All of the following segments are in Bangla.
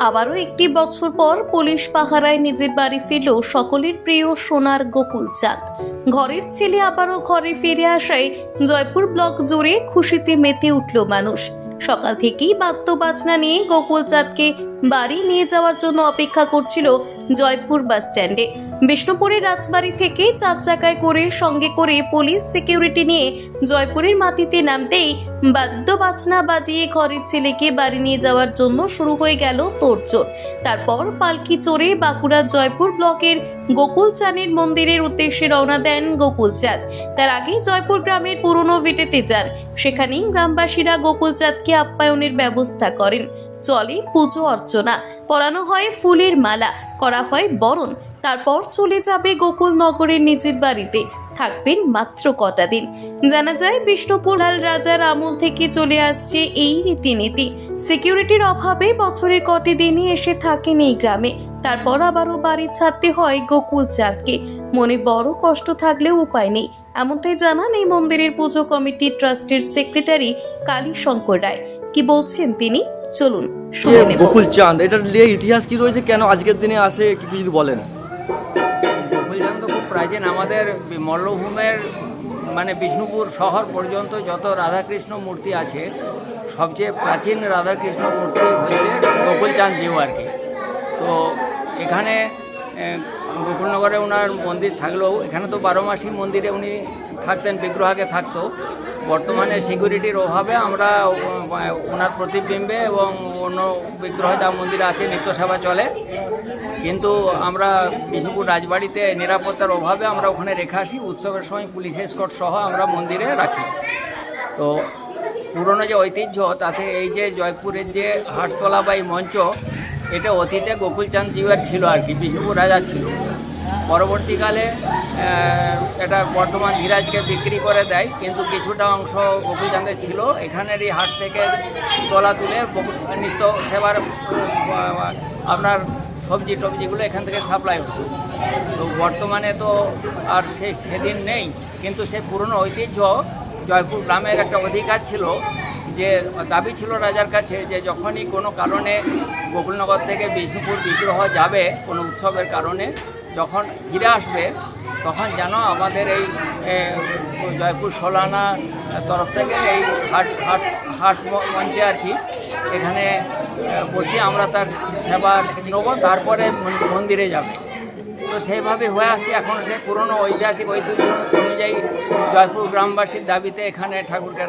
আবারও একটি বছর পর পুলিশ পাহারায় নিজের বাড়ি ফিরল সকলের প্রিয় সোনার গোকুল চাঁদ। ঘরের ছেলে আবারও ঘরে ফিরে আসায় জয়পুর ব্লক জুড়ে খুশিতে মেতে উঠল মানুষ। সকাল থেকেই বাদ্য বাজনা নিয়ে গোকুল চাঁদকে বাড়ি নিয়ে যাওয়ার জন্য অপেক্ষা করছিল জয়পুর বাস স্ট্যান্ডে। বিষ্ণুপুরের রাজবাড়ি থেকে চার চাকায় করে, সঙ্গে করে পুলিশ সিকিউরিটি নিয়ে জয়পুরের মাটিতে নামতেই বাদ্য বাজনা বাজিয়ে ঘরের ছেলেকে বাড়ি নিয়ে যাওয়ার জন্য শুরু হয়ে গেল তোড়জোড়। তারপর পালকি চড়ে বাঁকুড়া জয়পুর ব্লকের গোকুল চাঁদের মন্দিরের উদ্দেশ্যে রওনা দেন গোকুল চাঁদ। তার আগে জয়পুর গ্রামের পুরনো ভিটেতে যান। সেখানেই গ্রামবাসীরা গোকুল চাঁদকে আপ্যায়নের ব্যবস্থা করেন। চলে পুজো অর্চনা, পরানো হয় ফুলের মালা, করা হয় বরণ। তারপর চলে যাবে গোকুল নগরের নিজের বাড়িতে, থাকবেন মাত্র কটা দিন। জানা যায়, বিষ্ণুপুর লাল রাজার আমল থেকে চলে আসছে এই রীতিনীতি। সিকিউরিটির অভাবে বছরের কটি দিনই এসে থাকেন এই গ্রামে। তারপর আবারও বাড়ি ছাড়তে হয় গোকুল চাঁদকে। মনে বড় কষ্ট থাকলেও উপায় নেই। এমনটাই জানান এই মন্দিরের পুজো কমিটি ট্রাস্টের সেক্রেটারি কালী শঙ্কর রায়। কি বলছেন তিনি? চলুন গোকুল চাঁদ? এটার নিয়ে ইতিহাস কি রয়েছে? কেন আজকের দিনে আসে কিছু যদি বলেন। গোকুলচাঁদ তো খুব প্রাচীন। আমাদের মল্লভূমের মানে বিষ্ণুপুর শহর পর্যন্ত যত রাধাকৃষ্ণ মূর্তি আছে সবচেয়ে প্রাচীন রাধাকৃষ্ণ মূর্তি হচ্ছে গোকুলচাঁদ জিউ আর কি। তো এখানে গোকুলনগরে ওনার মন্দির থাকলেও, এখানে তো বারো মাসই মন্দিরে উনি থাকতেন বিগ্রহ আগে থাকতো। বর্তমানে সিকিউরিটির অভাবে আমরা ওনার প্রতিবিম্বে এবং অন্য বিগ্রহ যা মন্দিরে আছে নিত্য সেবা চলে। কিন্তু আমরা বিষ্ণুপুর রাজবাড়িতে নিরাপত্তার অভাবে আমরা ওখানে রেখে আসি, উৎসবের সময় পুলিশ এসকট সহ আমরা মন্দিরে রাখি। তো পুরনো যে ঐতিহ্য, তাতে এই যে জয়পুরের যে হাটতলা বা এই মঞ্চ এটা অতীতে গোকুলচাঁদ জিউয়ের ছিল আর কি, বিষ্ণুপুর রাজার ছিল। পরবর্তীকালে এটা বর্তমান ধীরাজকে বিক্রি করে দেয়, কিন্তু কিছুটা অংশ গোকুলচাঁদের ছিল। এখানের এই হাট থেকে তোলা তুলে নিত্য সেবার আপনার সবজি টবজিগুলো এখান থেকে সাপ্লাই হতো। তো বর্তমানে তো আর সেই সেদিন নেই, কিন্তু সেই পুরনো ঐতিহ্য জয়পুর গ্রামের একটা অধিকার ছিল। যে দাবি ছিল রাজার কাছে যে যখনই কোনো কারণে গোকুলনগর থেকে বিষ্ণুপুর বিগ্রহ যাবে কোনো উৎসবের কারণে, যখন ফিরে আসবে, তখন যেন আমাদের এই জয়পুর সোলানা তরফ থেকে এই হাট হাট হাট মঞ্চে আর কি, এখানে বসে আমরা তার সেবা নেব, তারপরে মন্দিরে যাবে। তো সেইভাবে হয়ে আসছে। এখন সে পুরনো ঐতিহাসিক ঐতিহ্য অনুযায়ী জয়পুর গ্রামবাসীর দাবিতে এখানে ঠাকুরকে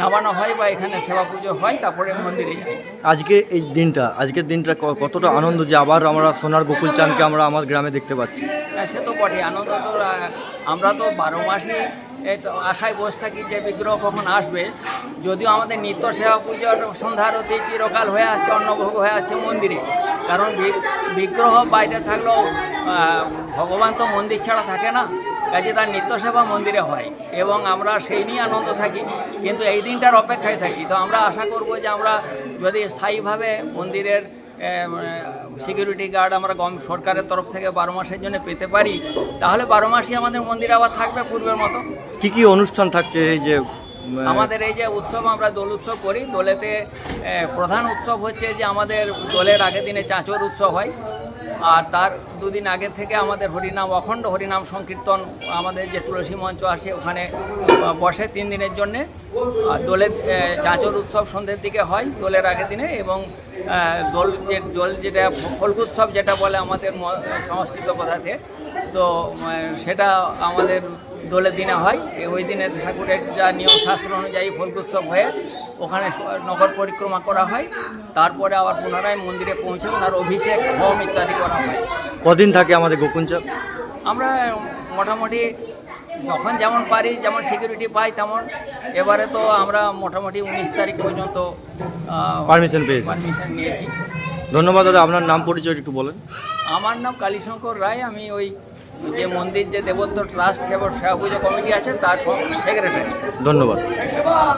নামানো হয় বা এখানে সেবা পুজো হয় তারপরে মন্দিরে যায়। আজকে এই দিনটা আজকের দিনটা কতটা আনন্দ যে আবার আমরা সোনার গোকুল চাঁদকে আমরা আমার গ্রামে দেখতে পাচ্ছি। হ্যাঁ, সে তো বটে আনন্দ তো আমরা তো বারো মাসই এই তো আশায় বসে থাকি যে বিগ্রহ কখন আসবে। যদিও আমাদের নিত্য সেবা পুজোর সন্ধ্যারতি চিরকাল হয়ে আসছে, অন্নভোগ হয়ে আসছে মন্দিরে। কারণ বিগ্রহ বাইরে থাকলেও ভগবান তো মন্দির ছাড়া থাকে না, কাজে তার নিত্য সেবা মন্দিরে হয় এবং আমরা সেই নিয়ে আনন্দ থাকি। কিন্তু এই দিনটার অপেক্ষায় থাকি। তো আমরা আশা করব যে আমরা যদি স্থায়ীভাবে মন্দিরের সিকিউরিটি গার্ড আমরা গম সরকারের তরফ থেকে বারো মাসের জন্য পেতে পারি তাহলে বারো মাসই আমাদের মন্দির আবার থাকবে পূর্বের মতো। কি কি অনুষ্ঠান থাকছে এই যে আমাদের এই যে উৎসব আমরা দোল উৎসব করি। দোলেতে প্রধান উৎসব হচ্ছে যে আমাদের দোলের আগের দিনে চাঁচর উৎসব হয়। আর তার দুদিন আগে থেকে আমাদের হরিনাম অখণ্ড হরিনাম সংকীর্তন আমাদের যে তুলসী মঞ্চ আছে, ওখানে বসে তিন দিনের জন্যে। দোলের চাঁচর উৎসব সন্ধ্যের দিকে হয়, দোলের আগের দিনে এবং দোল যে, দোল যেটা ফল্ক উৎসব যেটা বলে আমাদের সংস্কৃত কথাতে। তো সেটা আমাদের দোলের দিনে হয়। এই ওই দিনে ঠাকুরের যা নিয়ম শাস্ত্র অনুযায়ী ফল্কোৎসব হয়ে ওখানে নগর পরিক্রমা করা হয়। তারপরে আবার পুনরায় মন্দিরে পৌঁছে ওনার অভিষেক হোম ইত্যাদি করা হয়। কদিন থাকে আমাদের গোকুল আমরা মোটামুটি যখন যেমন পারি যেমন সিকিউরিটি পাই তেমন। এবারে তো আমরা মোটামুটি উনিশ তারিখ পর্যন্ত পারমিশন পেয়েছে। পারমিশন নিয়েছি। ধন্যবাদ দাদা আপনার নাম পরিচয় একটু বলেন। আমার নাম কালীশঙ্কর রায় আমি ওই যে মন্দির যে দেবত্ব ট্রাস্ট সেবর সেবা পুজো কমিটি আছে তার সেক্রেটারি ধন্যবাদ।